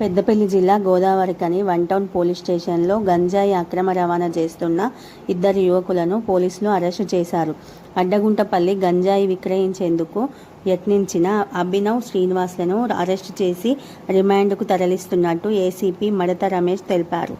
పెద్దపల్లి జిల్లా Godavarikhani one town police స్టేషన్లో గంజాయి అక్రమ రవాణా చేస్తున్న ఇద్దరు యువకులను పోలీసులు అరెస్టు చేశారు. అడ్డగుంటపల్లి గంజాయి విక్రయించేందుకు యత్నించిన అభినవ్ శ్రీనివాస్లను అరెస్టు చేసి రిమాండ్కు తరలిస్తున్నట్టు ఏసీపీ మడత రమేష్ తెలిపారు.